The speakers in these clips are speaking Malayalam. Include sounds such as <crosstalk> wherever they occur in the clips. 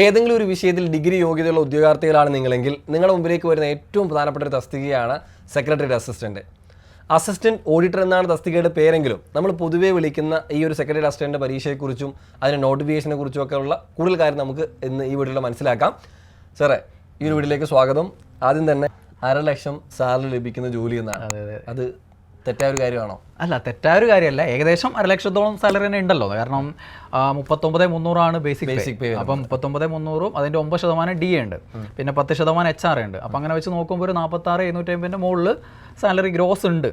ഏതെങ്കിലും ഒരു വിഷയത്തിൽ ഡിഗ്രി യോഗ്യതയുള്ള ഉദ്യോഗാർത്ഥികളാണ് നിങ്ങളെങ്കിൽ നിങ്ങളുടെ മുമ്പിലേക്ക് വരുന്ന ഏറ്റവും പ്രധാനപ്പെട്ട ഒരു തസ്തികയാണ് സെക്രട്ടറി അസിസ്റ്റന്റ്. അസിസ്റ്റന്റ് ഓഡിറ്റർ എന്നാണ് തസ്തികയുടെ പേരെങ്കിലും നമ്മൾ പൊതുവേ വിളിക്കുന്ന ഈ ഒരു സെക്രട്ടറി അസിസ്റ്റന്റ് പരീക്ഷയെക്കുറിച്ചും അതിന്റെ നോട്ടിഫിക്കേഷനെ കുറിച്ചും ഒക്കെ ഉള്ള കൂടുതൽ കാര്യം നമുക്ക് ഇന്ന് ഈ വീട്ടിൽ മനസ്സിലാക്കാം. സാറേ ഈ ഒരു വീട്ടിലേക്ക് സ്വാഗതം. ആദ്യം തന്നെ അര ലക്ഷം സാലറി ലഭിക്കുന്ന ജോലി എന്നാണ്. അത് തെറ്റായ ഒരു കാര്യമാണോ? അല്ല തെറ്റായ ഒരു കാര്യമല്ല. ഏകദേശം അര ലക്ഷത്തോളം സാലറി തന്നെ ഉണ്ടല്ലോ. കാരണം മുപ്പത്തൊമ്പത് മുന്നൂറാണ് ബേസിക് ബേസിക് പേ അപ്പം മുപ്പത്തൊമ്പത് മുന്നൂറും അതിന്റെ ഒമ്പത് ശതമാനം ഡി ഉണ്ട്. പിന്നെ പത്ത് ശതമാനം എച്ച് ആർ ഉണ്ട്. അപ്പം അങ്ങനെ വെച്ച് നോക്കുമ്പോൾ ഒരു നാൽപ്പത്താറ് എഴുന്നൂറ്റി അമ്പതിന്റെ മുകളിൽ സാലറി ഗ്രോസ് ഉണ്ട്.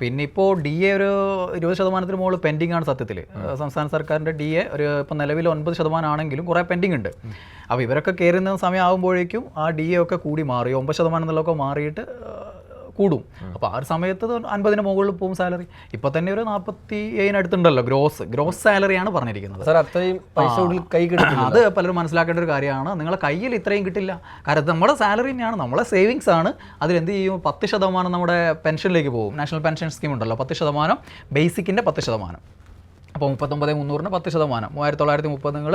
പിന്നെ ഇപ്പോൾ ഡി എ ഒരു ഇരുപത് ശതമാനത്തിന് മുകളിൽ പെൻഡിങ് ആണ് സത്യത്തിൽ സംസ്ഥാന സർക്കാരിന്റെ ഡി എ ഒരു ഇപ്പം നിലവിൽ ഒൻപത് ശതമാനം ആണെങ്കിലും കുറേ പെൻഡിങ് ഉണ്ട്. അപ്പോൾ ഇവരൊക്കെ കയറുന്ന സമയമാകുമ്പോഴേക്കും ആ ഡി എ ഒക്കെ കൂടി മാറി. ഒമ്പത് ശതമാനം എന്നുള്ളതൊക്കെ മാറിയിട്ട് കൂടും. അപ്പോൾ ആ ഒരു സമയത്ത് അൻപതിന് മുകളിൽ പോകും സാലറി. ഇപ്പൊ തന്നെ ഒരു നാൽപ്പത്തി ഏഴിനടുത്തുണ്ടല്ലോ ഗ്രോസ്. ഗ്രോസ് സാലറിയാണ് പറഞ്ഞിരിക്കുന്നത്. സാർ അത്രയും പൈസ കൈ അത് പലരും മനസ്സിലാക്കേണ്ട ഒരു കാര്യമാണ്. നിങ്ങളെ കയ്യിൽ ഇത്രയും കിട്ടില്ല. കാരണം നമ്മുടെ സാലറി തന്നെയാണ്. നമ്മളെ സേവിങ്സ് ആണ്. അതിലെന്ത് ചെയ്യും? പത്ത് ശതമാനം നമ്മുടെ പെൻഷനിലേക്ക് പോകും. നാഷണൽ പെൻഷൻ സ്കീം ഉണ്ടല്ലോ. പത്ത് ശതമാനം. ബേസിക്കിന്റെ പത്ത് ശതമാനം. അപ്പോൾ മുപ്പത്തൊമ്പത് മുന്നൂറിന് പത്ത് ശതമാനം മൂവായിരത്തി തൊള്ളായിരത്തി മുപ്പത് നിങ്ങൾ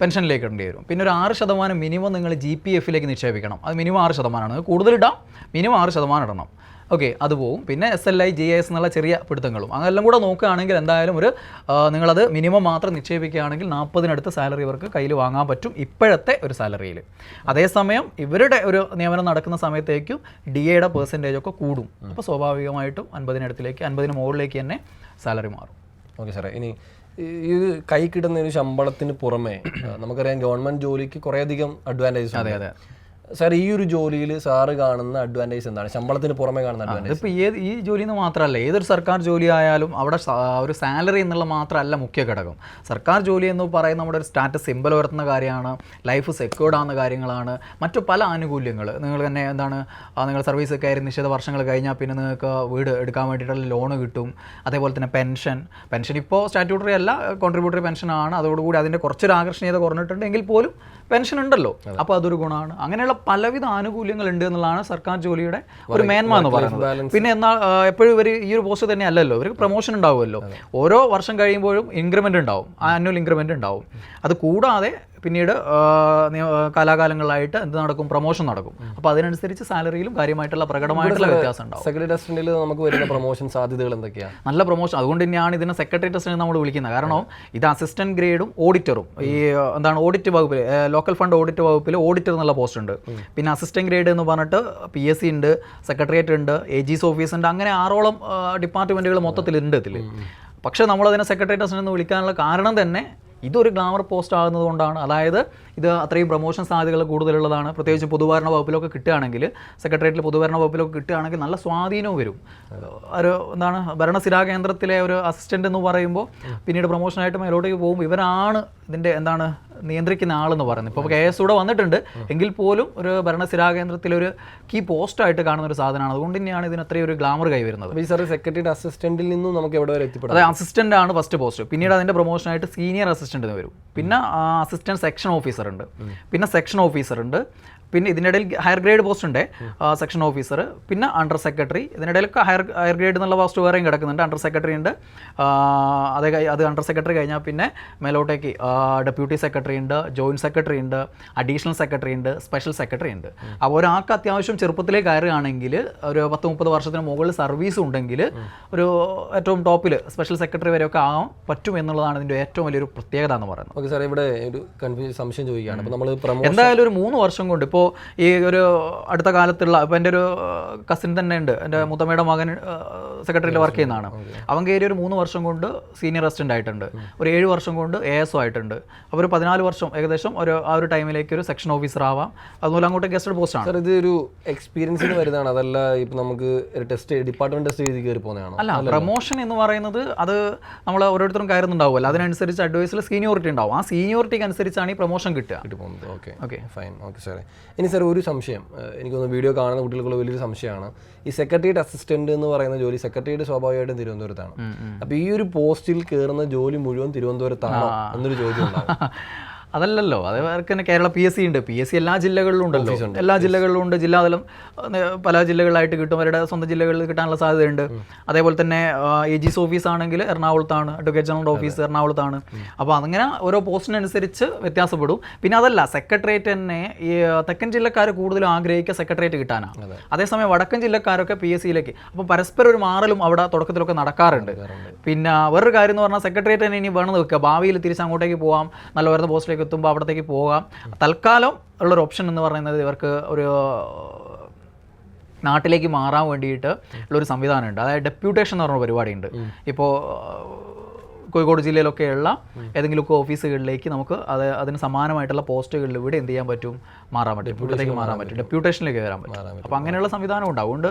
പെൻഷനിലേക്ക് ഇടേണ്ടി വരും. പിന്നെ ഒരു ആറ് ശതമാനം മിനിമം നിങ്ങൾ ജി പി എഫിലേക്ക് നിക്ഷേപിക്കണം. അത് മിനിമം ആറ് ശതമാനമാണ്. കൂടുതൽ ഇടാം മിനിമം ആറ് ശതമാനം ഇടണം. ഓക്കെ അത് പോവും. പിന്നെ S L I G S എന്നുള്ള ചെറിയ പിടുത്തങ്ങളും. അങ്ങനെല്ലാം കൂടെ നോക്കുകയാണെങ്കിൽ എന്തായാലും ഒരു നിങ്ങളത് മിനിമം മാത്രം നിക്ഷേപിക്കുകയാണെങ്കിൽ നാൽപ്പതിനടുത്ത് സാലറി ഇവർക്ക് കയ്യിൽ വാങ്ങാൻ പറ്റും ഇപ്പോഴത്തെ ഒരു സാലറിയിൽ. അതേസമയം ഇവരുടെ ഒരു നിയമനം നടക്കുന്ന സമയത്തേക്കും ഡി എയുടെ പെർസെന്റേജ് ഒക്കെ കൂടും. അപ്പോൾ സ്വാഭാവികമായിട്ടും അൻപതിനടുത്തിലേക്ക് അൻപതിന് മുകളിലേക്ക് തന്നെ സാലറി മാറും. ഓക്കെ സാറേ ഇനി ഈ- കൈ കിട്ടുന്ന ഒരു ശമ്പളത്തിന് പുറമെ നമുക്കറിയാം ഗവൺമെന്റ് ജോലിക്ക് കുറേയധികം അഡ്വാന്റേജസ് അതെ അതെ. സാർ ഈ ഒരു ജോലിയിൽ സാറ് കാണുന്ന അഡ്വാന്റേജ് എന്താണ്? ശമ്പളത്തിന് പുറമെ കാണുന്ന അഡ്വാന്റേജ് ഇപ്പോൾ ഏത് ഈ ജോലി എന്ന് മാത്രമല്ല ഏതൊരു സർക്കാർ ജോലി ആയാലും അവിടെ ഒരു സാലറി എന്നുള്ള മാത്രമല്ല മുഖ്യ ഘടകം. സർക്കാർ ജോലി എന്ന് പറയുന്ന നമ്മുടെ ഒരു സ്റ്റാറ്റസ് സിമ്പിൾ ഉയർത്തുന്ന കാര്യമാണ് ലൈഫ് സെക്യൂർഡ് ആവുന്ന കാര്യങ്ങളാണ് മറ്റു പല ആനുകൂല്യങ്ങൾ നിങ്ങൾ തന്നെ എന്താണ് നിങ്ങൾ സർവീസ് കയറി നിശ്ചിത വർഷങ്ങൾ കഴിഞ്ഞാൽ പിന്നെ നിങ്ങൾക്ക് വീട് എടുക്കാൻ വേണ്ടിയിട്ടുള്ള ലോണ് കിട്ടും. അതേപോലെ തന്നെ പെൻഷൻ പെൻഷൻ ഇപ്പോൾ സ്റ്റാറ്റ്യൂട്ടറി അല്ല കോൺട്രിബ്യൂട്ടറി പെൻഷനാണ് അതോടുകൂടി അതിന്റെ കുറച്ചൊരു ആകർഷണീയത കുറഞ്ഞിട്ടുണ്ട് എങ്കിൽ പോലും പെൻഷൻ ഉണ്ടല്ലോ. അപ്പോൾ അതൊരു ഗുണമാണ്. അങ്ങനെയുള്ള പലവിധ ആനുകൂല്യങ്ങൾ ഉണ്ട് എന്നുള്ളതാണ് സർക്കാർ ജോലിയുടെ ഒരു മേന്മ എന്ന് പറയുന്നത്. പിന്നെ എന്നാൽ എപ്പോഴും ഇവർ ഈ ഒരു പോസ്റ്റ് തന്നെ അല്ലല്ലോ ഇവർക്ക് പ്രൊമോഷൻ ഉണ്ടാവുമല്ലോ. ഓരോ വർഷം കഴിയുമ്പോഴും ഇൻക്രിമെന്റ് ഉണ്ടാവും. ആനുവൽ ഇൻക്രിമെന്റ് ഉണ്ടാവും. അത് കൂടാതെ പിന്നീട് കലാകാലങ്ങളിലായിട്ട് കാലാകാലങ്ങളായിട്ട് എന്ത് നടക്കും? പ്രൊമോഷൻ നടക്കും. അപ്പോൾ അതിനനുസരിച്ച് സാലറിയിലും കാര്യമായിട്ടുള്ള പ്രകടമായിട്ടുള്ള വ്യത്യാസം ഉണ്ടാവും. സെക്രട്ടറി ടെസ്റ്റിൽ നമുക്ക് വരുന്ന പ്രൊമോഷൻ സാധ്യതകൾ എന്തൊക്കെയാണ് നല്ല പ്രൊമോഷൻ അതുകൊണ്ട് തന്നെയാണ് ഇതിനെ സെക്രട്ടറി ടെസ്റ്റ് നമ്മൾ വിളിക്കുന്നത്. കാരണം ഇത് അസിസ്റ്റന്റ് ഗ്രേഡും ഓഡിറ്ററും ഈ എന്താണ് ഓഡിറ്റ് വകുപ്പിൽ ലോക്കൽ ഫണ്ട് ഓഡിറ്റ് വകുപ്പിൽ ഓഡിറ്റർ എന്നുള്ള പോസ്റ്റ് ഉണ്ട്. പിന്നെ അസിസ്റ്റന്റ് ഗ്രേഡ് എന്ന് പറഞ്ഞിട്ട് പി എസ് സി ഉണ്ട് സെക്രട്ടേറിയറ്റ് ഉണ്ട് എ ജി സി ഓഫീസ് ഉണ്ട് അങ്ങനെ ആറോളം ഡിപ്പാർട്ട്മെന്റുകൾ മൊത്തത്തിൽ ഉണ്ട് ഇതിൽ പക്ഷേ നമ്മളതിനെ സെക്രട്ടറി ടെസ്റ്റ് എന്ന് വിളിക്കാനുള്ള കാരണം തന്നെ ഇതൊരു ഗ്ലാമർ പോസ്റ്റ് ആകുന്നത് കൊണ്ടാണ്. അതായത് ഇത് അത്രയും പ്രൊമോഷൻ സാധ്യതകൾ കൂടുതലുള്ളതാണ്. പ്രത്യേകിച്ച് പൊതുഭരണ വകുപ്പിലൊക്കെ കിട്ടുകയാണെങ്കിൽ സെക്രട്ടേറിയറ്റിൽ പൊതുഭരണ വകുപ്പിലൊക്കെ കിട്ടുകയാണെങ്കിൽ നല്ല സ്വാധീനവും വരും. ഒരു എന്താണ് ഭരണസിരാ കേന്ദ്രത്തിലെ ഒരു അസിസ്റ്റന്റ് എന്ന് പറയുമ്പോൾ പിന്നീട് പ്രൊമോഷനായിട്ട് മേലോട്ടേക്ക് പോകും ഇവരാണ് ഇതിന്റെ എന്താണ് നിയന്ത്രിക്കുന്ന ആളെന്ന് പറയുന്നത്. ഇപ്പോൾ കെ എസ് കൂടെ വന്നിട്ടുണ്ട്. എങ്കിൽ പോലും ഒരു ഭരണ ഒരു കീ പോസ്റ്റായിട്ട് കാണുന്ന ഒരു സാധനമാണ്. അതുകൊണ്ട് തന്നെയാണ് ഇതിന് അത്രയും ഒരു ഗ്ലാമർ കൈവരുന്നത്. വരുന്നത് ഈ സാർ സെക്രട്ടറി അസിസ്റ്റന്റിൽ നിന്നും നമുക്ക് എവിടെ വരെ എത്തിപ്പെടും? അതെ അസിസ്റ്റന്റ് ആണ് ഫസ്റ്റ് പോസ്റ്റ് പിന്നീട് അതിന്റെ പ്രൊമോഷനായിട്ട് സീനിയർ അസിസ്റ്റന്റ് എന്ന് വരും. പിന്നെ അസിസ്റ്റന്റ് സെക്ഷൻ ഓഫീസർ ഉണ്ട്. പിന്നെ സെക്ഷൻ ഓഫീസർ ഉണ്ട്. പിന്നെ ഇതിനിടയിൽ ഹയർ ഗ്രേഡ് പോസ്റ്റ് ഉണ്ട്. സെക്ഷൻ ഓഫീസർ പിന്നെ അണ്ടർ സെക്രട്ടറി ഇതിനിടയിലൊക്കെ ഹയർ ഹയർ ഗ്രേഡ് എന്നുള്ള പോസ്റ്റ് വേറെയും കിടക്കുന്നുണ്ട്. അണ്ടർ സെക്രട്ടറി ഉണ്ട്. അതേ അത് അണ്ടർ സെക്രട്ടറി കഴിഞ്ഞാൽ പിന്നെ മേലോട്ടേക്ക് ഡെപ്യൂട്ടി സെക്രട്ടറി ഉണ്ട് ജോയിന്റ് സെക്രട്ടറി ഉണ്ട് അഡീഷണൽ സെക്രട്ടറി ഉണ്ട് സ്പെഷ്യൽ സെക്രട്ടറി ഉണ്ട്. അപ്പോൾ ഒരാൾക്ക് അത്യാവശ്യം ചെറുപ്പത്തിലേക്ക് കയറുകയാണെങ്കിൽ ഒരു പത്ത് മുപ്പത് വർഷത്തിന് മുകളിൽ സർവീസ് ഉണ്ടെങ്കിൽ ഒരു ഏറ്റവും ടോപ്പിൽ സ്പെഷ്യൽ സെക്രട്ടറി വരെയൊക്കെ ആകാൻ പറ്റും എന്നുള്ളതാണ് ഇതിന്റെ ഏറ്റവും വലിയൊരു പ്രത്യേകത എന്ന് പറയുന്നത്. ഓക്കെ സാർ ഇവിടെ ഒരു കൺഫ്യൂഷൻ സംശയം ചോദിക്കുകയാണ്. അപ്പോൾ നമ്മൾ എന്തായാലും ഒരു മൂന്ന് വർഷം കൊണ്ട് ഇപ്പോൾ ഈ ഒരു അടുത്ത കാലത്തുള്ള ഇപ്പോൾ എന്റെ ഒരു കസിൻ തന്നെ ഉണ്ട്. എന്റെ മുത്തമ്മയുടെ മകൻ സെക്രട്ടറിയിൽ വർക്ക് ചെയ്യുന്നതാണ്. അവൻ കയറി ഒരു മൂന്ന് വർഷം കൊണ്ട് സീനിയർ അസിസ്റ്റന്റ് ആയിട്ടുണ്ട്. ഒരു ഏഴ് വർഷം കൊണ്ട് എ എസ് ഒ ആയിട്ടുണ്ട്. ഒരു പതിനാല് വർഷം ഏകദേശം ഒരു ആ ഒരു ടൈമിലേക്ക് ഒരു സെക്ഷൻ ഓഫീസർ ആവാം. അതുപോലെ അങ്ങോട്ട് ഗസ്റ്റഡ് പോസ്റ്റാണ് സർ ഇത് ഒരു എക്സ്പീരിയൻസിന് വരുന്നതാണ്. അതല്ല ഇപ്പം നമുക്ക് ടെസ്റ്റ് ഡിപ്പാർട്ട്മെന്റ് ടെസ്റ്റ് എഴുതി കയറി പോകുന്നതാണ്? അല്ല പ്രൊമോഷൻ എന്ന് പറയുന്നത് അത് നമ്മൾ ഓരോരുത്തരും കയറുന്നുണ്ടാവുമല്ലോ. അതിനനുസരിച്ച് അഡ്വൈസിൽ സീനിയോറിറ്റി ഉണ്ടാവും. ആ സീനിയോറിറ്റിക്ക് അനുസരിച്ചാണ് ഈ പ്രൊമോഷൻ കിട്ടുക. കിട്ടി പോകുന്നത്. ഓക്കെ ഓക്കെ ഫൈൻ ഓക്കെ സാറേ ഇനി സാർ ഒരു സംശയം. എനിക്ക് തോന്നുന്നു വീഡിയോ കാണുന്ന കുട്ടികൾക്കുള്ള വലിയൊരു സംശയമാണ്. ഈ സെക്രട്ടറിയേറ്റ് അസിസ്റ്റന്റ് എന്ന് പറയുന്ന ജോലി സെക്രട്ടറിയേറ്റ് സ്വാഭാവികമായിട്ടും തിരുവനന്തപുരത്താണ്. അപ്പോൾ ഈ ഒരു പോസ്റ്റിൽ കയറുന്ന ജോലി മുഴുവൻ തിരുവനന്തപുരത്താണോ എന്നൊരു ചോദ്യം ഉണ്ടാവും. <laughs> അതല്ലല്ലോ. അതേപോലെ തന്നെ കേരള പി എസ് സി ഉണ്ട്. പി എസ് സി എല്ലാ ജില്ലകളിലും ഉണ്ടല്ലോ. എല്ലാ ജില്ലകളിലും ഉണ്ട്. ജില്ലാതലം പല ജില്ലകളിലായിട്ട് കിട്ടും. അവരുടെ സ്വന്തം ജില്ലകളിൽ കിട്ടാനുള്ള സാധ്യതയുണ്ട്. അതേപോലെ തന്നെ എ ജി എസ് ഓഫീസ് ആണെങ്കിൽ എറണാകുളത്താണ്. അഡ്വക്കേറ്റ് ജനറൽ ഓഫീസ് എറണാകുളത്താണ്. അപ്പോൾ അങ്ങനെ ഓരോ പോസ്റ്റിനനുസരിച്ച് വ്യത്യാസപ്പെടും. പിന്നെ അതല്ല സെക്രട്ടേറിയറ്റ് തന്നെ ഈ തെക്കൻ ജില്ലക്കാർ കൂടുതലും ആഗ്രഹിക്കുക സെക്രട്ടേറിയറ്റ് കിട്ടാനാണ് അതേസമയം വടക്കൻ ജില്ലക്കാരൊക്കെ പി എസ് സിയിലേക്ക് അപ്പോൾ പരസ്പരം ഒരു മാറലും അവിടെ തുടക്കത്തിലൊക്കെ നടക്കാറുണ്ട്. പിന്നെ വേറൊരു കാര്യം എന്ന് പറഞ്ഞാൽ സെക്രട്ടേറിയറ്റ് തന്നെ ഇനി വേണമെന്ന് വെക്കുക ഭാവിയിൽ തിരിച്ച് അങ്ങോട്ടേക്ക് പോകാം നല്ല ഉയർന്ന പോസ്റ്റിലേക്ക് എത്തുമ്പോൾ അവിടത്തേക്ക് പോകാം. തൽക്കാലം ഉള്ളൊരു ഓപ്ഷൻ എന്ന് പറയുന്നത് ഇവർക്ക് ഒരു നാട്ടിലേക്ക് മാറാൻ വേണ്ടിയിട്ട് ഉള്ളൊരു സംവിധാനമുണ്ട്. അതായത് ഡെപ്യൂട്ടേഷൻ എന്ന് പറഞ്ഞ പരിപാടിയുണ്ട്. ഇപ്പോൾ കോഴിക്കോട് ജില്ലയിലൊക്കെയുള്ള ഏതെങ്കിലുമൊക്കെ ഓഫീസുകളിലേക്ക് നമുക്ക് അത് അതിന് സമാനമായിട്ടുള്ള പോസ്റ്റുകളിൽ ഇവിടെ എന്ത് ചെയ്യാൻ പറ്റും? മാറാൻ പറ്റും. ഇവിടത്തേക്ക് മാറാൻ പറ്റും. ഡെപ്യൂട്ടേഷനിലേക്ക് വരാൻ പറ്റും. അപ്പോൾ അങ്ങനെയുള്ള സംവിധാനം ഉണ്ട്. അതുകൊണ്ട്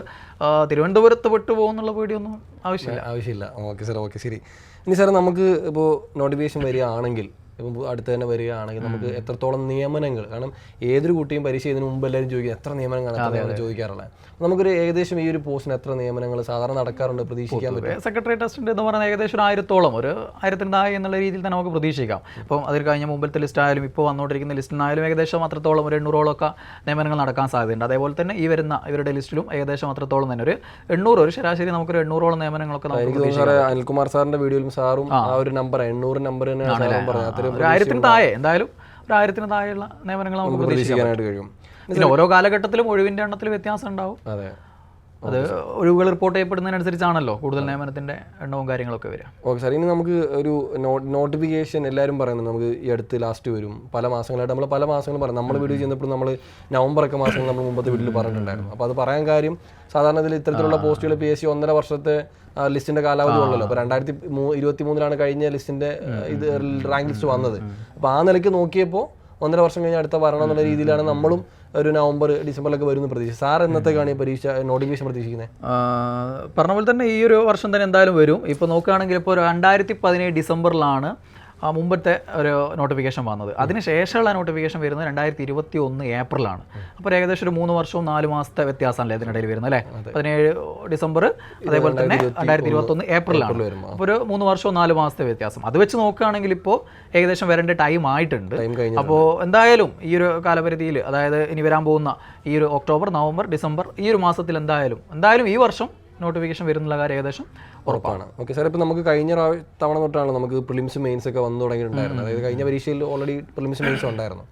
തിരുവനന്തപുരത്ത് വിട്ടു പോകുന്നുള്ള പേടിയൊന്നും ആവശ്യമില്ല. ആവശ്യമില്ല. Okay sir okay. ശരി. ഇനി സാർ നമുക്ക് ഇപ്പോൾ നോട്ടിഫിക്കേഷൻ വരികയാണെങ്കിൽ ഇപ്പം അടുത്ത് തന്നെ വരികയാണെങ്കിൽ നമുക്ക് എത്രത്തോളം നിയമനങ്ങൾ കാരണം ഏതൊരു കുട്ടിയും പരീക്ഷ ചെയ്തതിന് മുമ്പ് എല്ലാവരും ചോദിക്കും എത്ര നിയമനങ്ങളാണ് ചോദിക്കാറുള്ളത്? നമുക്കൊരു ഏകദേശം ഈ ഒരു പോസ്റ്റിന് എത്ര നിയമനങ്ങൾ സാധാരണ നടക്കാറുണ്ട് പ്രതീക്ഷിക്കാൻ പറ്റും? സെക്രട്ടറി ടെസ്റ്റ് എന്ന് പറയുന്നത് ഏകദേശം ഒരു ആയിരത്തോളം ഒരു ആയിരത്തിന് താഴെ എന്നുള്ള രീതിയിൽ തന്നെ നമുക്ക് പ്രതീക്ഷിക്കാം. ഇപ്പം അതിൽ കഴിഞ്ഞ മുമ്പിലത്തെ ലിസ്റ്റ് ആയാലും ഇപ്പോൾ വന്നുകൊണ്ടിരിക്കുന്ന ലിസ്റ്റിനായാലും ഏകദേശം അത്രത്തോളം ഒരു എണ്ണൂറോളം ഒക്കെ നിയമനങ്ങൾ നടക്കാൻ സാധ്യതയുണ്ട്. അതേപോലെ തന്നെ ഈ വരുന്ന ഇവരുടെ ലിസ്റ്റിലും ഏകദേശം അത്രത്തോളം തന്നെ ഒരു എണ്ണൂറ് ഒരു ശരാശരി നമുക്കൊരു എണ്ണൂറോളം നിയമനങ്ങളൊക്കെ അനിൽകുമാർ സാറിന്റെ വീഡിയോയിലും സാറും ആ. ഒരു നമ്പർ എണ്ണൂറ് നമ്പർ തന്നെയാണ് പറഞ്ഞത്. ഒരു ആയിരത്തിന് താഴെ എന്തായാലും ഒരു ആയിരത്തിന് താഴെയുള്ള നിയമനങ്ങൾ നമുക്ക് പ്രതീക്ഷിക്കാം പ്രതീക്ഷിക്കാനായിട്ട് കഴിയും. പിന്നെ ഓരോ കാലഘട്ടത്തിലും ഒഴിവിന്റെ എണ്ണത്തിൽ വ്യത്യാസം ഉണ്ടാവും. അതെ ഒഴിവുകൾ റിപ്പോർട്ട് ചെയ്യപ്പെടുന്നതിനനുസരിച്ചാണല്ലോ കൂടുതൽ നിയമനത്തിന്റെ എണ്ണവും കാര്യങ്ങളൊക്കെ വരിക. Okay sir. ഇനി നമുക്ക് ഒരു നോട്ടിഫിക്കേഷൻ എല്ലാവരും പറയുന്നത് നമുക്ക് ഈ അടുത്ത് ലാസ്റ്റ് വരും. പല മാസങ്ങളായിട്ട് നമ്മൾ പല മാസങ്ങളും പറയും നമ്മൾ വീട് ചെയ്യുന്നപ്പോൾ നമ്മൾ നവംബർ ഒക്കെ മാസങ്ങൾ നമ്മൾ മുമ്പത്തെ വീട്ടിൽ പറഞ്ഞിട്ടുണ്ടായിരുന്നു. അപ്പോൾ അത് പറയാൻ കാര്യം സാധാരണ ഇതിൽ ഇത്തരത്തിലുള്ള പോസ്റ്റുകൾ പി എസ് സി ഒന്നര വർഷത്തെ ലിസ്റ്റിന്റെ കാലാവധി ഉള്ളല്ലോ അപ്പോൾ രണ്ടായിരത്തി ഇരുപത്തി മൂന്നിലാണ് കഴിഞ്ഞ ലിസ്റ്റിന്റെ ഇത് റാങ്ക് ലിസ്റ്റ് വന്നത്. അപ്പോൾ ആ നിലയ്ക്ക് നോക്കിയപ്പോൾ ഒന്നര വർഷം കഴിഞ്ഞ് അടുത്ത വരണം എന്നുള്ള രീതിയിലാണ് നമ്മളും ഒരു നവംബർ ഡിസംബറിലൊക്കെ വരുന്ന പ്രതീക്ഷ സാർ എന്നത്തേക്കാണ് ഈ പരീക്ഷ നോട്ടിഫിക്കേഷൻ പ്രതീക്ഷിക്കുന്നത്? പറഞ്ഞ പോലെ തന്നെ ഈ ഒരു വർഷം തന്നെ എന്തായാലും വരും. ഇപ്പോൾ നോക്കുകയാണെങ്കിൽ ഇപ്പോൾ രണ്ടായിരത്തി പതിനേഴ് ഡിസംബറിലാണ് മുമ്പത്തെ ഒരു നോട്ടിഫിക്കേഷൻ വന്നത്. അതിനുശേഷമുള്ള നോട്ടിഫിക്കേഷൻ വരുന്നത് രണ്ടായിരത്തി ഇരുപത്തി ഒന്ന് ഏപ്രിലാണ്. അപ്പോൾ ഏകദേശം ഒരു മൂന്ന് വർഷവും നാല് മാസത്തെ വ്യത്യാസമല്ലേ ഇതിനിടയിൽ വരുന്നത് അല്ലേ? പതിനേഴ് ഡിസംബർ അതേപോലെ തന്നെ രണ്ടായിരത്തി ഇരുപത്തി ഒന്ന് ഏപ്രിലാണ്. അപ്പോൾ ഒരു മൂന്ന് വർഷവും നാല് മാസത്തെ വ്യത്യാസം. അത് വെച്ച് നോക്കുകയാണെങ്കിൽ ഇപ്പോൾ ഏകദേശം വരേണ്ട ടൈം ആയിട്ടുണ്ട്. അപ്പോൾ എന്തായാലും ഈ ഒരു കാലപരിധിയിൽ അതായത് ഇനി വരാൻ പോകുന്ന ഈ ഒരു ഒക്ടോബർ നവംബർ ഡിസംബർ ഈ ഒരു മാസത്തിൽ എന്തായാലും എന്തായാലും ഈ വർഷം നോട്ടിഫിക്കേഷൻ വരുന്നുള്ള കാര്യം ഏകദേശം ഉറപ്പാണ്. ഓക്കെ സാർ ഇപ്പം നമുക്ക് കഴിഞ്ഞ തവണ തൊട്ടാണ് നമുക്ക് പ്രിലിംസ് മെയിൻസ് ഒക്കെ വന്നു തുടങ്ങിയിട്ടുണ്ടായിരുന്നത്. അതായത് കഴിഞ്ഞ പരീക്ഷയിൽ ഓൾറെഡി പ്രിലിംസ് മെയിൻസ് ഉണ്ടായിരുന്നു.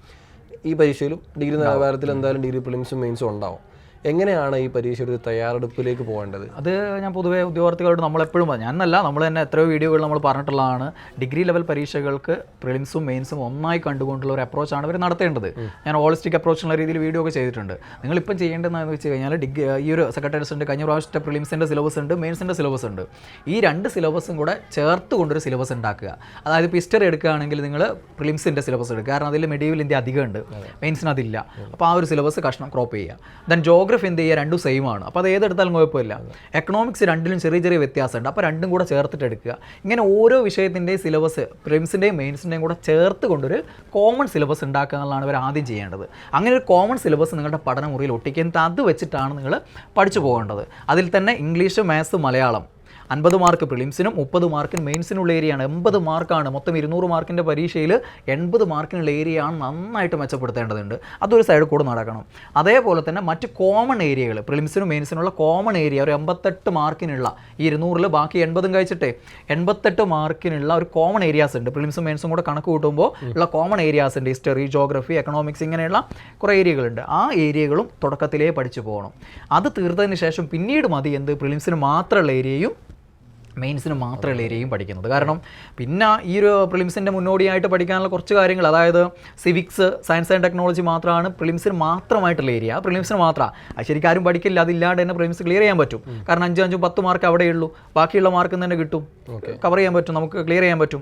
ഈ പരീക്ഷയിലും ഡിഗ്രി നിലവാരത്തിൽ എന്തായാലും ഡിഗ്രി പ്രിലിംസും മെയിൻസും ഉണ്ടാവും. എങ്ങനെയാണ് ഈ പരീക്ഷയുടെ ഒരു തയ്യാറെടുപ്പിലേക്ക് പോകേണ്ടത്? അത് ഞാൻ പൊതുവേ ഉദ്യോഗാർത്ഥികളോട് നമ്മളെപ്പോഴും പറഞ്ഞു ഞാനല്ല നമ്മൾ തന്നെ എത്രയോ വീഡിയോകൾ നമ്മൾ പറഞ്ഞിട്ടുള്ളതാണ്. ഡിഗ്രി ലെവൽ പരീക്ഷകൾക്ക് പ്രിലിംസും മെയിൻസും ഒന്നായി കണ്ടുകൊണ്ടുള്ള ഒരു അപ്രോച്ചാണ് അവർ നടത്തേണ്ടത്. ഞാൻ ഹോളിസ്റ്റിക് അപ്രോച്ച് എന്നുള്ള രീതിയിൽ വീഡിയോ ഒക്കെ ചെയ്തിട്ടുണ്ട്. നിങ്ങളിപ്പം ചെയ്യേണ്ടതെന്ന് വെച്ച് കഴിഞ്ഞാൽ ഡിഗ്രി ഈ ഒരു സെക്രട്ടേറിയറ്റ്സിന്റെ കഴിഞ്ഞ പ്രാവശ്യത്തെ പ്രിലിംസിന്റെ സിലബസ് ഉണ്ട് മെയിൻസിന്റെ സിലബസ് ഉണ്ട്. ഈ രണ്ട് സിലബസും കൂടെ ചേർത്ത് കൊണ്ടൊരു സിലബസ് ഉണ്ടാക്കുക. അതായത് ഇപ്പോൾ ഹിസ്റ്ററി എടുക്കുകയാണെങ്കിൽ നിങ്ങൾ പ്രിലിംസിന്റെ സിലബസ് എടുക്കുക. കാരണം അതിൽ മെഡീവൽ ഇന്ത്യ അധികമുണ്ട് മെയിൻസിന് അതില്ല. അപ്പോൾ ആ ഒരു സിലബസ് കഷ്ണം ക്രോപ്പ് ചെയ്യുക. ദെൻ ജോഗ്രഫി എന്ത് ചെയ്യുക? രണ്ടും സെയിം ആണ്. അപ്പോൾ അത് ഏതെടുത്താലും കുഴപ്പമില്ല. എക്കണോമിക്സ് രണ്ടിലും ചെറിയ ചെറിയ വ്യത്യാസമുണ്ട്. അപ്പോൾ രണ്ടും കൂടെ ചേർത്തിട്ട് എടുക്കുക. ഇങ്ങനെ ഓരോ വിഷയത്തിന്റെയും സിലബസ് പ്രിംസിന്റെയും മെയിൻസിന്റെയും കൂടെ ചേർത്ത് കൊണ്ടൊരു കോമൺ സിലബസ് ഉണ്ടാക്കുക എന്നുള്ളതാണ് ഇവർ ആദ്യം ചെയ്യേണ്ടത്. അങ്ങനെ ഒരു കോമൺ സിലബസ് നിങ്ങളുടെ പഠനമുറിയിൽ ഒട്ടിക്കുക. എന്നിട്ട് അത് വെച്ചിട്ടാണ് നിങ്ങൾ പഠിച്ചു പോകേണ്ടത്. അതിൽ തന്നെ ഇംഗ്ലീഷ് മാത്സ് മലയാളം അൻപത് മാർക്ക് പ്രിലിംസിനും മുപ്പത് മാർക്കിന് മെയിൻസിനുള്ള ഏരിയയാണ്. എൺപത് മാർക്കാണ്. മൊത്തം ഇരുന്നൂറ് മാർക്കിന്റെ പരീക്ഷയിൽ എൺപത് മാർക്കിനുള്ള ഏരിയയാണ് നന്നായിട്ട് മെച്ചപ്പെടുത്തേണ്ടതുണ്ട്. അതൊരു സൈഡ് കൂടെ നടക്കണം. അതേപോലെ തന്നെ മറ്റ് കോമൺ ഏരിയകൾ പ്രിലിംസിനും മെയിൻസിനുള്ള കോമൺ ഏരിയ ഒരു എൺപത്തെട്ട് മാർക്കിനുള്ള ഈ ഇരുന്നൂറിൽ ബാക്കി എൺപതും കഴിച്ചിട്ടേ എൺപത്തെട്ട് മാർക്കിനുള്ള ഒരു കോമൺ ഏരിയാസ് ഉണ്ട്. പ്രിലിംസും മെയിൻസും കൂടെ കണക്ക് കൂട്ടുമ്പോൾ ഉള്ള കോമൺ ഏരിയാസ് ഉണ്ട്. ഹിസ്റ്ററി ജോഗ്രഫി എക്കണോമിക്സ് ഇങ്ങനെയുള്ള കുറേ ഏരിയകളുണ്ട് ആ ഏരിയകളും തുടക്കത്തിലേ പഠിച്ചു പോകണം. അത് തീർത്തതിന് ശേഷം പിന്നീട് മതി എന്ത്? പ്രിലിംസിന് മാത്രമുള്ള ഏരിയയും മെയിൻസിന് മാത്രമുള്ള ഏരിയയും പഠിക്കുന്നത്. കാരണം പിന്നെ ഈ ഒരു പ്രിലിംസിന്റെ മുന്നോടിയായിട്ട് പഠിക്കാനുള്ള കുറച്ച് കാര്യങ്ങൾ അതായത് സിവിക്സ് സയൻസ് ആൻഡ് ടെക്നോളജി മാത്രമാണ് പ്രിലിംസിന് മാത്രമായിട്ടുള്ള ഏരിയ പ്രിലിംസിന് മാത്രമാണ് ശരിക്കും ആരും പഠിക്കില്ല. അതില്ലാണ്ട് തന്നെ പ്രിലിംസ് ക്ലിയർ ചെയ്യാൻ പറ്റും. കാരണം അഞ്ചും അഞ്ചും പത്ത് മാർക്ക് അവിടെയുള്ളൂ ബാക്കിയുള്ള മാർക്ക് തന്നെ കിട്ടും. കവർ ചെയ്യാൻ പറ്റും. നമുക്ക് ക്ലിയർ ചെയ്യാൻ പറ്റും.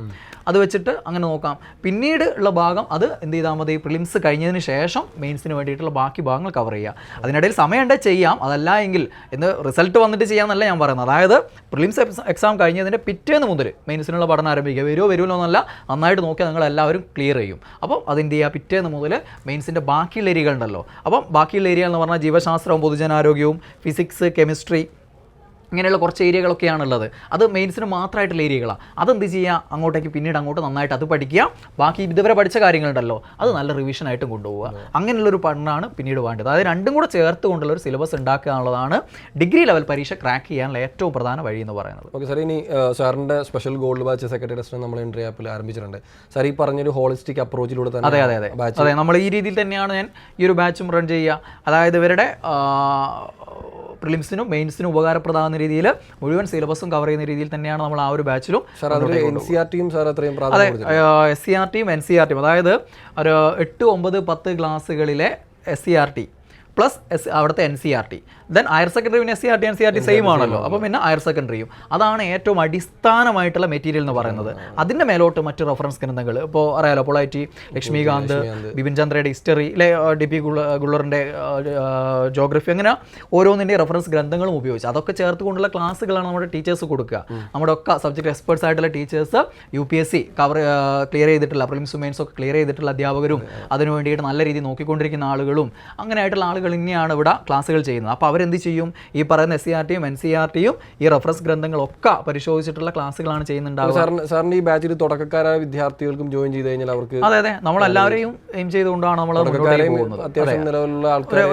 അത് വെച്ചിട്ട് അങ്ങനെ നോക്കാം. പിന്നീട് ഉള്ള ഭാഗം അത് എന്ത് ചെയ്താൽ മതി? പ്രിലിംസ് കഴിഞ്ഞതിന് ശേഷം മെയിൻസിന് വേണ്ടിയിട്ടുള്ള ബാക്കി ഭാഗങ്ങൾ കവർ ചെയ്യുക. അതിനിടയിൽ സമയമുണ്ടെങ്കിൽ ചെയ്യാം. അതല്ല എങ്കിൽ ഇന്ന് റിസൾട്ട് വന്നിട്ട് ചെയ്യാമെന്നല്ല ഞാൻ പറയുന്നത്. അതായത് പ്രിലിംസ് എക്സാം കഴിഞ്ഞതിന്റെ പിറ്റേന്ന് മുതൽ മെയിൻസിനുള്ള പഠനം ആരംഭിക്കുക. വരുമോ വരുമല്ലോ എന്നല്ല നന്നായിട്ട് നോക്കിയാൽ നിങ്ങൾ എല്ലാവരും ക്ലിയർ ചെയ്യും. അപ്പം അതിന്റെ ചെയ്യുക പിറ്റേന്ന് മുതൽ മെയിൻസിന്റെ ബാക്കിയുള്ള ഏരിയകളുണ്ടല്ലോ അപ്പം ബാക്കിയുള്ള ഏരിയ എന്ന് പറഞ്ഞാൽ ജീവശാസ്ത്രവും പൊതുജനാരോഗ്യവും ഫിസിക്സ് കെമിസ്ട്രി ഇങ്ങനെയുള്ള കുറച്ച് ഏരിയകളൊക്കെയാണ് ഉള്ളത് അത് മെയിൻസിന് മാത്രമായിട്ടുള്ള ഏരിയകളാണ് അതെന്ത് ചെയ്യുക അങ്ങോട്ടേക്ക് പിന്നീട് അങ്ങോട്ട് നന്നായിട്ട് അത് പഠിക്കുക. ബാക്കി ഇതുവരെ പഠിച്ച കാര്യങ്ങളുണ്ടല്ലോ അത് നല്ല റിവിഷൻ ആയിട്ടും കൊണ്ടുപോകുക അങ്ങനെയുള്ളൊരു പഠനമാണ് പിന്നീട് വേണ്ടത്. അത് രണ്ടും കൂടെ ചേർത്ത് കൊണ്ടുള്ള ഒരു സിലബസ് ഉണ്ടാക്കുക എന്നുള്ളതാണ് ഡിഗ്രി ലെവൽ പരീക്ഷ ക്രാക്ക് ചെയ്യാനുള്ള ഏറ്റവും പ്രധാന വഴി എന്ന് പറയുന്നത്. ഓക്കെ സാർ ഇനി സാറിന്റെ special gold batch secretary test നമ്മൾ എൻട്രി ആപ്പിൽ ആരംഭിച്ചിട്ടുണ്ട്. സാർ ഈ പറഞ്ഞൊരു ഹോളിസ്റ്റിക് അപ്രോച്ചിലൂടെ തന്നെ അതെ അതെ അതെ. അതെ നമ്മൾ ഈ രീതിയിൽ തന്നെയാണ് ഞാൻ ഈ ഒരു ബാച്ചും റൺ ചെയ്യുക. അതായത് ഇവരുടെ പ്രിലിംസിനും മെയിൻസിനും ഉപകാരപ്രദമാകുന്ന രീതിയിൽ മുഴുവൻ സിലബസും കവർ ചെയ്യുന്ന രീതിയിൽ തന്നെയാണ് നമ്മൾ ആ ഒരു ബാച്ചിലും സാർ അതിൽ എൻ സി ആർ ടിയും സാർ അത്രയും അതെ എസ് സി ആർ ടിയും എൻ സി ആർ ടിയും അതായത് ഒരു എട്ട് ഒമ്പത് പത്ത് ക്ലാസ്സുകളിലെ S C R T plus S അവിടുത്തെ N C R T then higher secondary പിന്നെ S C R T N C R T same ആണല്ലോ. അപ്പം പിന്നെ ഹയർ സെക്കൻഡറിയും അതാണ് ഏറ്റവും അടിസ്ഥാനമായിട്ടുള്ള മെറ്റീരിയൽ എന്ന് പറയുന്നത്. അതിന്റെ മേലോട്ട് മറ്റ് റെഫറൻസ് ഗ്രന്ഥങ്ങൾ. ഇപ്പോൾ അറിയാലോ പൊളൈറ്റി ലക്ഷ്മികാന്ത് ബിപിൻ ചന്ദ്രയുടെ ഹിസ്റ്ററി അല്ലെ ഡി പി ഗുള്ളറിന്റെ ജോഗ്രഫി അങ്ങനെ ഓരോന്നിന്റെ റെഫറൻസ് ഗ്രന്ഥങ്ങളും ഉപയോഗിച്ച്. അതൊക്കെ ചേർത്ത് കൊണ്ടുള്ള ക്ലാസ്സുകളാണ് നമ്മുടെ ടീച്ചേഴ്സ് കൊടുക്കുക. നമ്മുടെ ഒക്കെ സബ്ജക്ട് എക്സ്പേർട്സ് ആയിട്ടുള്ള teachers U P S C cover clear ചെയ്തിട്ടുള്ള പ്രിലിംസ് മെയിൻസ് ഒക്കെ ക്ലിയർ ചെയ്തിട്ടുള്ള അധ്യാപകരും അതിനു വേണ്ടിയിട്ട് നല്ല രീതിയിൽ നോക്കിക്കൊണ്ടിരിക്കുന്ന ആളുകളും അങ്ങനെ ആയിട്ടുള്ള തന്നെയാണ് ഇവിടെ ക്ലാസ്സുകൾ ചെയ്യുന്നത്. അപ്പോൾ അവരെന്ത് ചെയ്യും? ഈ പറയുന്ന എസ് സി ആർ ടിയും എൻ സി ആർ ടിയും ഈ റെഫറൻസ് ഗ്രന്ഥങ്ങളൊക്കെ പരിശോധിച്ചിട്ടുള്ള ക്ലാസ്സുകളാണ് ചെയ്യുന്നുണ്ടാവുക. സാറിന് ഈ ബാച്ചിൽ തുടക്കക്കാരായ വിദ്യാർത്ഥികൾക്കും ജോയിൻ ചെയ്ത് കഴിഞ്ഞാൽ അവർക്ക് അതെ അതെ. നമ്മളെല്ലാവരെയും എയിം ചെയ്തുകൊണ്ടാണ് നമ്മൾ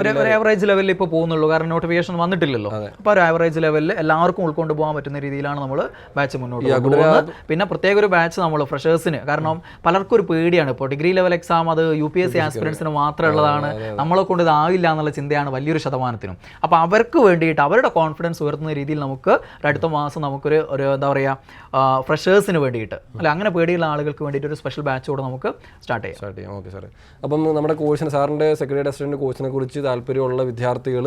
ഒരു ആവറേജ് ലെവലിൽ ഇപ്പോൾ പോകുന്നുള്ളൂ. കാരണം നോട്ടിഫിക്കേഷൻ വന്നിട്ടില്ലല്ലോ. അപ്പോൾ ഒരു ആവറേജ് ലെവലിൽ എല്ലാവർക്കും ഉൾക്കൊണ്ട് പോകാൻ പറ്റുന്ന രീതിയിലാണ് നമ്മൾ ബാച്ച് മുന്നോട്ട് കൊണ്ടുപോകുന്നത് പിന്നെ പ്രത്യേക ഒരു ബാച്ച് നമ്മൾ ഫ്രഷേഴ്സിന് കാരണം പലർക്കും ഒരു പേടിയാണ്. ഇപ്പോൾ ഡിഗ്രി ലെവൽ എക്സാം അത് യു പി എസ് സി ആസ്പിറൻസിന് മാത്രമുള്ളതാണ് നമ്മളെ കൊണ്ട് ഇതാവില്ല എന്നുള്ള ചിന്തയാണ് വലിയൊരു ശതമാനത്തിനും. അപ്പോൾ അവർക്ക് വേണ്ടിയിട്ട് അവരുടെ കോൺഫിഡൻസ് ഉയർത്തുന്ന രീതിയിൽ നമുക്ക് അടുത്ത മാസം നമുക്കൊരു ഒരു എന്താ പറയുക ഫ്രഷേഴ്സിന് വേണ്ടിയിട്ട് അല്ല അങ്ങനെ പേടിയുള്ള ആളുകൾക്ക് വേണ്ടിയിട്ട് ഒരു സ്പെഷ്യൽ ബാച്ച് കൂടെ നമുക്ക് സ്റ്റാർട്ട് ചെയ്യാം. സ്റ്റാർട്ട് ചെയ്യാം. ഓക്കെ സാറേ അപ്പം നമ്മുടെ കോഴ്സിന് സാറിന്റെ സെക്രട്ടറി അസിസ്റ്റന്റ് കോഴ്സിനെ കുറിച്ച് താല്പര്യമുള്ള വിദ്യാർത്ഥികൾ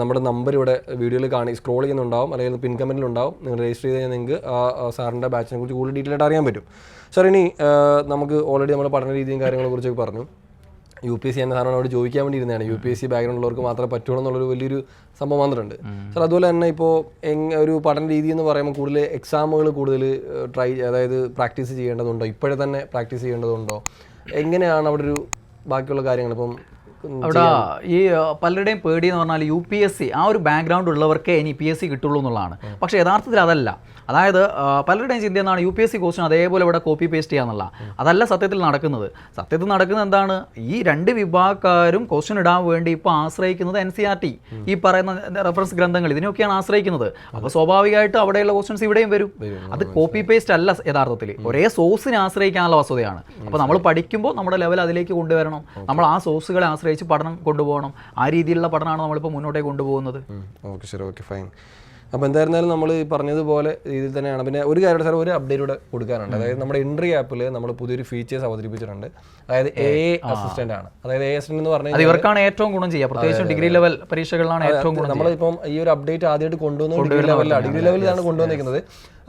നമ്മുടെ നമ്പർ ഇവിടെ വീഡിയോയിൽ കാണി സ്ക്രോൾ ചെയ്യുന്നുണ്ടാവും അല്ലെങ്കിൽ പിൻ കമന്റിലുണ്ടാവും നിങ്ങൾ രജിസ്റ്റർ ചെയ്ത് കഴിഞ്ഞാൽ നിങ്ങൾക്ക് സാറിന്റെ ബാച്ചിനെ കുറിച്ച് കൂടുതൽ ഡീറ്റെയിൽ ആയിട്ട് അറിയാൻ പറ്റും. സാർ ഇനി നമുക്ക് ഓൾറെഡി നമ്മുടെ പഠന രീതിയും കാര്യങ്ങളെ കുറിച്ചൊക്കെ പറഞ്ഞു. യു പി എസ് സി എന്ന സാറിനോട് ചോദിക്കാൻ വേണ്ടി ഇരുന്നതാണ് U P S C background ഉള്ളവർക്ക് മാത്രമേ പറ്റുള്ളൂ എന്നുള്ളൊരു വലിയൊരു സംഭവം വന്നിട്ടുണ്ട്. സാർ അതുപോലെ തന്നെ ഇപ്പോൾ ഒരു പഠന രീതി എന്ന് പറയുമ്പോൾ കൂടുതൽ എക്സാമുകൾ കൂടുതൽ ട്രൈ അതായത് പ്രാക്ടീസ് ചെയ്യേണ്ടതുണ്ടോ? ഇപ്പോഴേ തന്നെ പ്രാക്ടീസ് ചെയ്യേണ്ടതുണ്ടോ? എങ്ങനെയാണ് അവിടെ ഒരു ബാക്കിയുള്ള കാര്യങ്ങൾ? ഇപ്പം അവിടെ ഈ പലരുടെയും പേടി എന്ന് പറഞ്ഞാൽ യു പി എസ് സി ആ ഒരു ബാക്ക്ഗ്രൗണ്ട് ഉള്ളവർക്കേ ഇനി പി എസ് സി കിട്ടുള്ളൂ എന്നുള്ളതാണ്. പക്ഷേ യഥാർത്ഥത്തിൽ അതല്ല. അതായത് പലരുടെയും ചിന്ത എന്നാണ് U P S C question അതേപോലെ ഇവിടെ കോപ്പി പേസ്റ്റ് ചെയ്യാന്നുള്ള അതല്ല സത്യത്തിൽ നടക്കുന്നത്. സത്യത്തിൽ നടക്കുന്നത് എന്താണ്? ഈ രണ്ട് വിഭാഗക്കാരും ക്വസ്റ്റൻ ഇടാൻ വേണ്ടി ഇപ്പോൾ ആശ്രയിക്കുന്നത് എൻ സി ആർ ടി ഈ പറയുന്ന റെഫറൻസ് ഗ്രന്ഥങ്ങൾ ഇതിനൊക്കെയാണ് ആശ്രയിക്കുന്നത്. അപ്പോൾ സ്വാഭാവികമായിട്ട് അവിടെയുള്ള ക്വസ്റ്റൻസ് ഇവിടെയും വരും. അത് കോപ്പി പേസ്റ്റ് അല്ല യഥാർത്ഥത്തിൽ. ഒരേ സോഴ്സിനെ ആശ്രയിക്കാനുള്ള വസ്തുതയാണ്. അപ്പോൾ നമ്മൾ പഠിക്കുമ്പോൾ നമ്മുടെ ലെവൽ അതിലേക്ക് കൊണ്ടുവരണം. നമ്മൾ ആ സോഴ്സുകളെ ആശ്രയിച്ച് പഠനം കൊണ്ടുപോകണം. ആ രീതിയിലുള്ള പഠനമാണ് നമ്മളിപ്പോൾ മുന്നോട്ടേക്ക് കൊണ്ടുപോകുന്നത്. ഓക്കെ ശരി. Okay fine. അപ്പോൾ എന്തായിരുന്നാലും നമ്മൾ ഈ പറഞ്ഞതുപോലെ രീതിയിൽ തന്നെയാണ്. പിന്നെ ഒരു കാര്യം സാർ ഒരു അപ്ഡേറ്റ് കൂടെ കൊടുക്കാനുണ്ട്. അതായത് നമ്മുടെ എൻട്രി ആപ്പിൽ നമ്മൾ പുതിയൊരു ഫീച്ചേഴ്സ് അവതരിപ്പിച്ചിട്ടുണ്ട്. അതായത് എ അസിസ്റ്റന്റ് ആണ്. അതായത് എ അസിസ്റ്റന്റ് എന്ന് പറഞ്ഞാൽ ഇവർക്കാണ് ഏറ്റവും ഗുണം ചെയ്യുക. പ്രത്യേകിച്ചും ഡിഗ്രി ലെവൽ പരീക്ഷകളിലാണ് ഏറ്റവും ഗുണം നമ്മളിപ്പം ഈ ഒരു അപ്ഡേറ്റ് ആദ്യമായിട്ട് കൊണ്ടുവന്നു ഡിഗ്രി ലെവലിലാണ് ഡിഗ്രി ലെവലിലാണ് കൊണ്ടുവന്നിരിക്കുന്നത്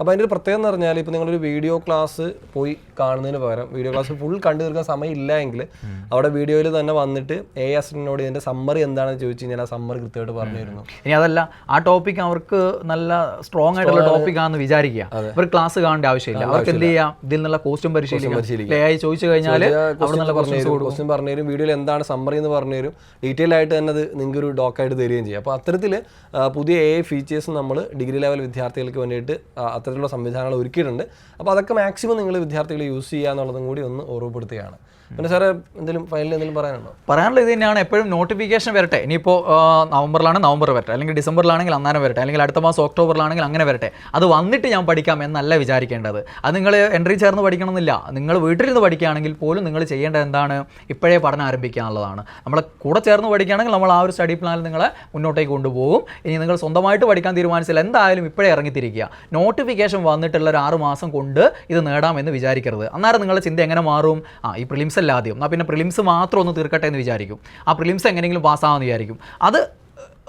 അപ്പോൾ അതിന്റെ ഒരു പ്രത്യേകത എന്ന് പറഞ്ഞാൽ ഇപ്പോൾ നിങ്ങളൊരു വീഡിയോ ക്ലാസ് പോയി കാണുന്നതിന് പകരം വീഡിയോ ക്ലാസ് ഫുൾ കണ്ടു തീർക്കാൻ സമയം ഇല്ല എങ്കിൽ അവിടെ വീഡിയോയിൽ തന്നെ വന്നിട്ട് എ അസിനോട് ഇതിന്റെ സമ്മറി എന്താണെന്ന് ചോദിച്ചു കഴിഞ്ഞാൽ ആ സമ്മറി കൃത്യമായിട്ട് പറഞ്ഞു തരുന്നു ഇനി അതല്ല ആ ടോപ്പിക് അവർക്ക് നല്ല സ്ട്രോങ് ആയിട്ടുള്ള ടോപ്പിക് ആണെന്ന് വിചാരിക്കുക. അവർ ക്ലാസ് കാണേണ്ട ആവശ്യമില്ല. അവർക്ക് എന്ത് ചെയ്യാം? ഇതിൽ നിന്നുള്ള കോസ്റ്റ്യൂം പരിശീലിക്കാം. ചോദിച്ചു കഴിഞ്ഞാൽ ക്വസ്റ്റ്യൻ പറഞ്ഞു തരും. വീഡിയോയിൽ എന്താണ് സമ്മറി എന്ന് പറഞ്ഞു തരും. ഡീറ്റെയിൽ ആയിട്ട് തന്നെ അത് നിങ്ങൾക്ക് ഒരു ഡോക്കായിട്ട് തരികയും ചെയ്യും. അപ്പോൾ അത്തരത്തിൽ പുതിയ എ ഫീച്ചേഴ്സ് നമ്മൾ ഡിഗ്രി ലെവൽ വിദ്യാർത്ഥികൾക്ക് വേണ്ടിയിട്ട് ആ, അത്തരത്തിലുള്ള സംവിധാനങ്ങൾ ഒരുക്കിയിട്ടുണ്ട്. അപ്പോൾ അതൊക്കെ മാക്സിമം നിങ്ങൾ വിദ്യാർത്ഥികൾ യൂസ് ചെയ്യുക എന്നുള്ളതും കൂടി ഒന്ന് ഓർമ്മപ്പെടുത്തുകയാണ്. പിന്നെ സാറേ എന്തെങ്കിലും ഫൈനലിൽ എന്തെങ്കിലും പറയാനുണ്ടോ? പറയാനുള്ളത് ഇത് തന്നെയാണ്. എപ്പോഴും നോട്ടിഫിക്കേഷൻ വരട്ടെ. ഇനിയിപ്പോൾ നവംബറിലാണ് നവംബർ വരട്ടെ. അല്ലെങ്കിൽ ഡിസംബറിലാണെങ്കിൽ അന്നേരം വരട്ടെ. അല്ലെങ്കിൽ അടുത്ത മാസം ഒക്ടോബറിലാണെങ്കിൽ അങ്ങനെ വരട്ടെ. അത് വന്നിട്ട് ഞാൻ പഠിക്കാം എന്നല്ല വിചാരിക്കേണ്ടത്. അത് നിങ്ങൾ എൻട്രി ചേർന്ന് പഠിക്കണമെന്നില്ല. നിങ്ങൾ വീട്ടിലിരുന്ന് പഠിക്കുകയാണെങ്കിൽ പോലും നിങ്ങൾ ചെയ്യേണ്ടത് എന്താണ്? ഇപ്പോഴേ പഠനം ആരംഭിക്കുക എന്നുള്ളതാണ് നമ്മളെ കൂടെ ചേർന്ന് പഠിക്കുകയാണെങ്കിൽ നമ്മൾ ആ ഒരു സ്റ്റഡി പ്ലാൻ നിങ്ങളെ മുന്നോട്ടേക്ക് കൊണ്ടുപോകും. ഇനി നിങ്ങൾ സ്വന്തമായിട്ട് പഠിക്കാൻ തീരുമാനിച്ചാൽ എന്തായാലും ഇപ്പോഴേ ഇറങ്ങിത്തിരിക്കുക. നോട്ടിഫിക്കേഷൻ വന്നിട്ടുള്ള ഒരു ആറ് മാസം കൊണ്ട് ഇത് നേടാമെന്ന് വിചാരിക്കരുത്. അന്നേരം നിങ്ങളുടെ ചിന്ത എങ്ങനെ മാറും? ആ ഈ പ്രിലിംസ് അല്ല ആദ്യം. എന്നാൽ പിന്നെ പ്രിലിംസ് മാത്രം ഒന്ന് തീർക്കട്ടെ എന്ന് വിചാരിക്കും. ആ പ്രിലിംസ് എങ്ങനെയെങ്കിലും പാസ്സാവാമെന്ന് വിചാരിക്കും. അത്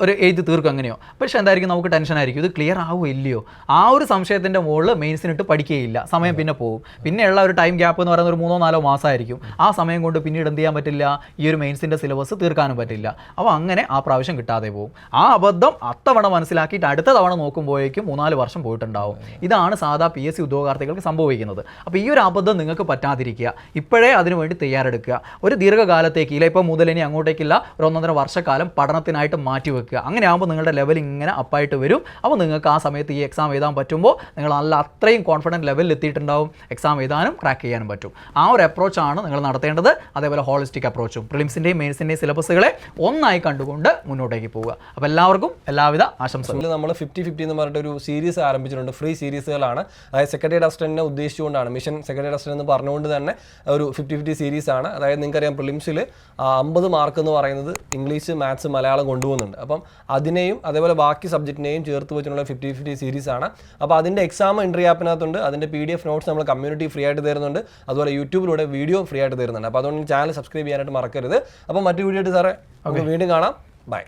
ഒരു എഴുതി തീർക്കും അങ്ങനെയോ? പക്ഷെ എന്തായിരിക്കും? നമുക്ക് ടെൻഷൻ ആയിരിക്കും. ഇത് ക്ലിയർ ആവുമോ ഇല്ലയോ? ആ ഒരു സംശയത്തിന്റെ മുകളിൽ മെയിൻസിനിട്ട് പഠിക്കുകയില്ല. സമയം പിന്നെ പോകും. പിന്നെയുള്ള ഒരു ടൈം ഗ്യാപ്പ് എന്ന് പറയുന്നത് ഒരു മൂന്നോ നാലോ മാസമായിരിക്കും. ആ സമയം കൊണ്ട് പിന്നീട് എന്ത് ചെയ്യാൻ പറ്റില്ല? ഈ ഒരു മെയിൻസിന്റെ സിലബസ് തീർക്കാനും പറ്റില്ല. അപ്പോൾ അങ്ങനെ ആ പ്രാവശ്യം കിട്ടാതെ പോകും. ആ അബദ്ധം അത്തവണ മനസ്സിലാക്കിയിട്ട് അടുത്ത തവണ നോക്കുമ്പോഴേക്കും മൂന്നാൽ വർഷം പോയിട്ടുണ്ടാവും. ഇതാണ് സാധാ പി എസ് സി ഉദ്യോഗാർത്ഥികൾക്ക് സംഭവിക്കുന്നത്. അപ്പോൾ ഈ ഒരു അബദ്ധം നിങ്ങൾക്ക് പറ്റാതിരിക്കുക. ഇപ്പോഴേ അതിനു വേണ്ടി തയ്യാറെടുക്കുക. ഒരു ദീർഘകാലത്തേക്ക് ഇല്ല. ഇപ്പോൾ മുതൽ ഇനി അങ്ങോട്ടേക്കില്ല. ഒരു ഒന്നൊന്നര വർഷക്കാലം പഠനത്തിനായിട്ട് മാറ്റി വെക്കുക അങ്ങനെ ആകുമ്പോൾ നിങ്ങളുടെ ലെവൽ ഇങ്ങനെ അപ്പായിട്ട് വരും. അപ്പോൾ നിങ്ങൾക്ക് ആ സമയത്ത് ഈ എക്സാം എഴുതാൻ പറ്റുമ്പോൾ നിങ്ങൾ നല്ല അത്രയും കോൺഫിഡന്റ് ലെവലിൽ എത്തിയിട്ടുണ്ടാവും. എക്സാം എഴുതാനും ക്രാക്ക് ചെയ്യാനും പറ്റും. ആ ഒരു അപ്രോച്ചാണ് നിങ്ങൾ നടത്തേണ്ടത്. അതേപോലെ ഹോളിസ്റ്റിക് അപ്രോച്ചും പ്രിലിംസിന്റെയും മെയിൻസിന്റെയും സിലബസുകളെ ഒന്നായി കണ്ടുകൊണ്ട് മുന്നോട്ടേക്ക് പോവുക. അപ്പോൾ എല്ലാവർക്കും എല്ലാവിധ ആശംസകൾ നമ്മൾ ഫിഫ്റ്റി ഫിഫ്റ്റി എന്ന് പറഞ്ഞിട്ട് ഒരു സീരീസ് ആരംഭിച്ചിട്ടുണ്ട്. ഫ്രീ സീരീസുകളാണ് അതായത് സെക്രട്ടറി അസിസ്റ്റന്റിനെ ഉദ്ദേശിച്ചുകൊണ്ടാണ്. മിഷൻ സെക്രട്ടറി അസിസ്റ്റന്റ് എന്ന് പറഞ്ഞുകൊണ്ട് തന്നെ ഒരു ഫിഫ്റ്റി ഫിഫ്റ്റി സീരീസ് ആണ്. അതായത് നിങ്ങൾക്കറിയാം പ്രിലിംസിൽ അമ്പത് മാർക്ക് എന്ന് പറയുന്നത് ഇംഗ്ലീഷ് മാത്സ് മലയാളം കൊണ്ടുപോകുന്നുണ്ട്. അപ്പം അതിനെയും അതേപോലെ ബാക്കി സബ്ജക്റ്റിനെയും ചേർത്ത് വെച്ചിട്ടുള്ള ഫിഫ്റ്റി ഫിഫ്റ്റി സീരീസ് ആണ്. അപ്പോൾ അതിന്റെ എക്സാം എൻട്രി ആപ്പിനകത്തുണ്ട് അതിന്റെ പി ഡി എഫ് നോട്ട്സ് നമ്മൾ കമ്മ്യൂണിറ്റി ഫ്രീ ആയിട്ട് തരുന്നുണ്ട്. അതുപോലെ യൂട്യൂബിലൂടെ വീഡിയോ ഫ്രീ ആയിട്ട് തരുന്നുണ്ട്. അപ്പോൾ അതുകൊണ്ട് ചാനൽ സബ്സ്ക്രൈബ് ചെയ്യാനായിട്ട് മറക്കരുത്. അപ്പോൾ മറ്റു വീഡിയോ ആയിട്ട് സാറേ നമുക്ക് വീണ്ടും കാണാം. ബൈ